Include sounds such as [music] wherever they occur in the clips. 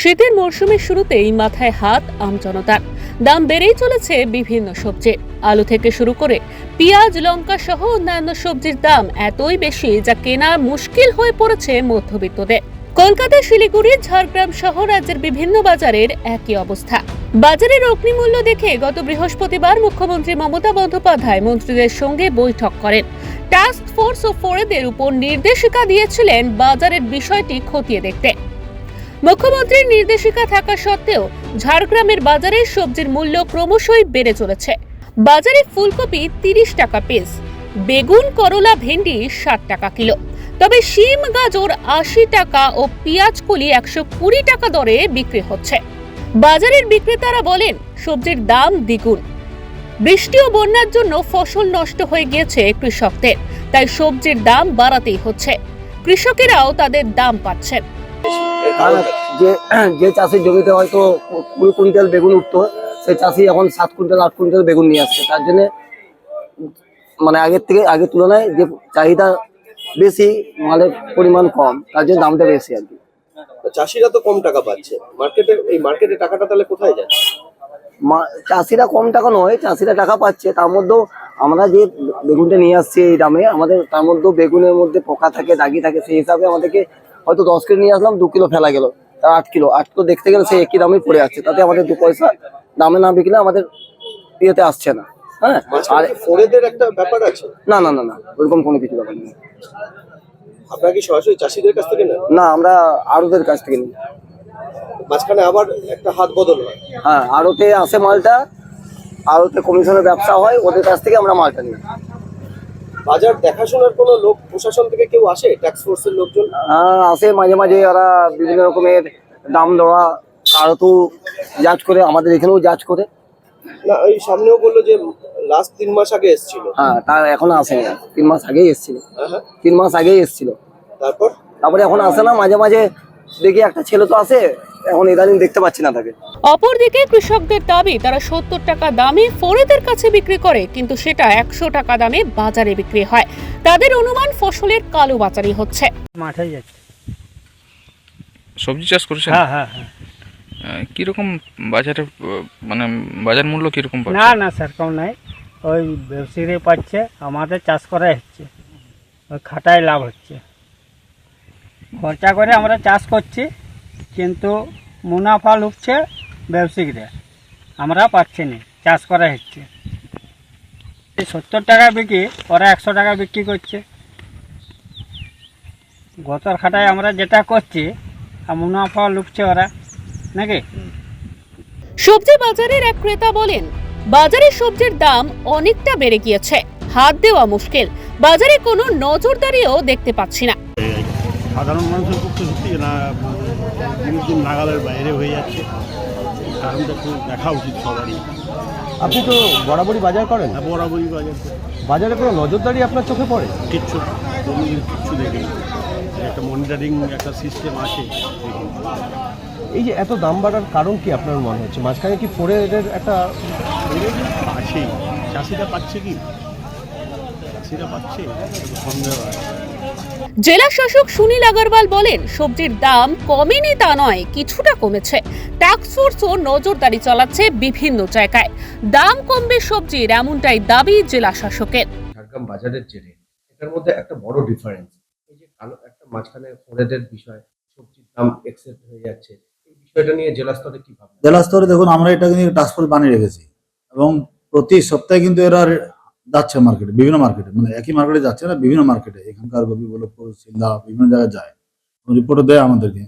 শীতের মরশুমের শুরুতেই মাথায় হাত আমজনতার দাম বেড়েই চলেছে বিভিন্ন সবজির আলু থেকে শুরু করে পেঁয়াজ, লঙ্কা সহ অন্যান্য সবজির দাম এতই বেশি যা কেনা মুশকিল হয়ে পড়েছে মধ্যবিত্তদের। কলকাতা, শিলিগুড়ি, ঝাড়গ্রাম সহ রাজ্যের বিভিন্ন বাজারের একই অবস্থা। বাজারের অগ্নিমূল্য দেখে গত বৃহস্পতিবার মুখ্যমন্ত্রী মমতা বন্দ্যোপাধ্যায় মন্ত্রীদের সঙ্গে বৈঠক করেন। টাস্ক ফোর্স ও ফোরেদের উপর নির্দেশিকা দিয়েছিলেন বাজারের বিষয়টি খতিয়ে দেখতে। মুখ্যমন্ত্রীর নির্দেশিকা থাকা সত্ত্বেও ঝাড়গ্রামের বাজারে সবজির মূল্য ক্রমশই বেড়ে চলেছে। বাজারে ফুলকপি তিরিশ টাকা পিস বেগুন, করলা ভেন্ডি ষাট টাকা কিলো। তবে শিম, গাজর আশি টাকা ও পেঁয়াজ কলি একশো কুড়ি টাকা দরে বিক্রি হচ্ছে। বাজারের বিক্রেতারা বলেন, সবজির দাম দ্বিগুণ। বৃষ্টি ও বন্যার জন্য ফসল নষ্ট হয়ে গিয়েছে কৃষকদের, তাই সবজির দাম বাড়াতেই হচ্ছে। কৃষকেরাও তাদের দাম পাচ্ছেন। যে [clears throat] যে চাষির জমিতে হয়তো কুড়ি কুইন্টাল বেগুন উঠতো সেই চাষি এখন সাত কুইন্টাল আট কুইন্টাল বেগুন নিয়ে আসছে। তার জন্য মানে আগের থেকে আগের তুলনায় যে চাহিদা বেশি মালের পরিমাণ কম তার জন্য দামটা বেশি আর কি। চাষিরা তো কম টাকা পাচ্ছে। মার্কেটে এই মার্কেটে টাকাটা তাহলে কোথায় যাচ্ছে চাষিরা কম টাকা নয় চাষিরা টাকা পাচ্ছে। তার মধ্যেও আমরা যে বেগুনটা নিয়ে আসছি এই দামে আমাদের তার মধ্যেও বেগুনের মধ্যে পোকা থাকে দাগি থাকে সেই হিসাবে আমাদেরকে হয়তো দশ কিলো নিয়ে আসলাম দু কিলো ফেলা গেল। তার আট কিলো। আট কিলো দেখতে গেলে সেই একই দামে পড়ে আছে। তাতে আমাদের দু পয়সা দামে না বিকলে আমাদের ইয়েতে আসছে না। হ্যাঁ? আর ফোরেদের একটা ব্যাপার আছে। না না না না ওইরকম কোনো কিছু ব্যাপার নেই। আপনারা কি সরাসরি চাষিদের কাছ থেকে নেন? না আমরা আড়তের কাছ থেকে নিই। মাঝখানে আবার একটা হাত বদল হয়। হ্যাঁ আড়তে আসে মালটা আড়তে কমিশনের ব্যবসা হয় ওদের কাছ থেকে আমরা মালটা নিই। বাজার দেখাশোনার কোনো লোক প্রশাসন থেকে কেউ আসে? ট্যাক্স ফোর্সের লোকজন? আহ, আসে মাঝে মাঝে ওরা বিভিন্ন রকমের দাম দেওয়া কারও তো জাজ করে আমাদের এখানেও জাজ করে। না এই সামনেও বলল যে লাস্ট তিন মাস আগে এসেছিল। হ্যাঁ তার এখন আসেনি। আর। তিন মাস আগেই এসেছিল। হ্যাঁ হ্যাঁ। তিন মাস আগেই এসেছিল। তারপর? তারপরে এখন আসে না মাঝে মাঝে দেখি একটা ছেলে তো আসে এখন ইদানিং দেখতে পাচ্ছি না তাকে। অপরদিকে কৃষকদের দাবি তারা সত্তর টাকা দামে ফোরেদের কাছে বিক্রি করে কিন্তু সেটা একশো টাকা দামে বাজারে বিক্রি হয়। তাদের অনুমান ফসলের কালো বাজারি হচ্ছে। মাঠে যাচ্ছে। সবজি চাষ করেছেন? হ্যাঁ হ্যাঁ হ্যাঁ। কীরকম বাজারে মানে বাজার মূল্য কীরকম না না সেরকম নাই। ওই ব্যবসায়ীরা পাচ্ছে আমাদের চাষ করা হচ্ছে। ওই খাটায় লাভ হচ্ছে। খরচা করে আমরা চাষ করছি। কিন্তু মুনাফা লুকছে ব্যবসায়ীরা। আমরা পাচ্ছি না চাষ করা হচ্ছে। সত্তর টাকা বিক্রি ওরা একশো টাকা বিক্রি করছে। গতর খাটায় আমরা যেটা করছি আর মুনাফা লুকছে ওরা নাকি? সবজি বাজারের এক ক্রেতা বলেন বাজারে সবজির দাম অনেকটা বেড়ে গিয়েছে। হাত দেওয়া মুশকিল। বাজারে কোনো নজরদারিও দেখতে পাচ্ছি না। সাধারণ মানুষের পক্ষে সত্যি না দিন দিন নাগালের বাইরে হয়ে যাচ্ছে। কারণটা একটু দেখা উচিত সবারই। আপনি তো বরাবরই বাজার করেন? আর বরাবরই বাজার করে। বাজারে কোনো নজরদারি আপনার চোখে পড়ে? কিচ্ছু কোনোদিন কিচ্ছু দেখিনি একটা মনিটরিং একটা সিস্টেম আছে। দেখিনি। এই যে এত দাম বাড়ার কারণ কি আপনার মনে হচ্ছে? মাঝখানে কি ফোরে এদের একটা আছেই। চাষিরা পাচ্ছে কি? চাষিরা পাচ্ছে? সন্দেহ আছে। জেলা শাসক সুনীল আগরওয়াল বলেন সবজির দাম কমেনি তা নয় কিছুটা কমেছে। টাস্কফোর্সও নজরদারি চালাচ্ছে বিভিন্ন জায়গায়। দাম কমবে সবজির এমনটাই দাবি জেলা শাসকের। ঝাড়গ্রাম বাজারের জেরে এটার মধ্যে একটা বড় ডিফারেন্স এই যে কালো একটা মাঝখানে ফোরেদের বিষয় সবজির দাম এক্সেপ্ট হয়ে যাচ্ছে এই বিষয়টা নিয়ে জেলা স্তরে কি ভাবনা? জেলা স্তরে দেখুন আমরা এটা কিন্তু টাস্কফোর্স বানিয়ে রেখেছি। এবং প্রতি সপ্তাহে কিন্তু এরা যাচ্ছে মার্কেটে বিভিন্ন মার্কেটে মানে একই মার্কেটে যাচ্ছে না, বিভিন্ন মার্কেটে এখানকার গোপীবল্লভপুর সিন্ধা বিভিন্ন জায়গায় যায়। রিপোর্টও দেয় আমাদেরকে।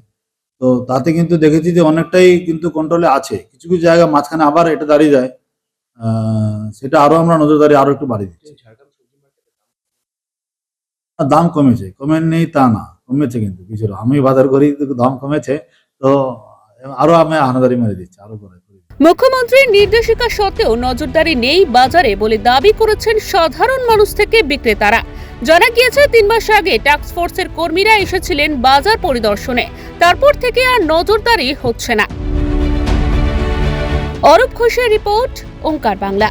তো তাতে কিন্তু দেখেছি যে অনেকটাই কিন্তু কন্ট্রোলে আছে। কিছু কিছু জায়গা মাঝখানে আবার এটা দাঁড়িয়ে যায়। সেটা আরও আমরা নজরদারি আরও একটু বাড়িয়ে দিচ্ছি। দাম কমেছে। কমে নেই তা না, কমেছে কিন্তু। কিছুটা আমি বাজার করি দাম কমেছে। তো আরও আমি হানাদারি মেরে দিচ্ছি, আরও করি। মুখ্যমন্ত্রীর নির্দেশিকা সত্ত্বেও নজরদারি নেই বাজারে বলে দাবি করেছেন সাধারণ মানুষ থেকে বিক্রেতারা। জানা গিয়েছে, তিন মাস আগে টাস্কফোর্সের কর্মীরা এসেছিলেন বাজার পরিদর্শনে। তারপর থেকে আর নজরদারি হচ্ছে না। অরূপ ঘোষের রিপোর্ট, ওঙ্কার বাংলা।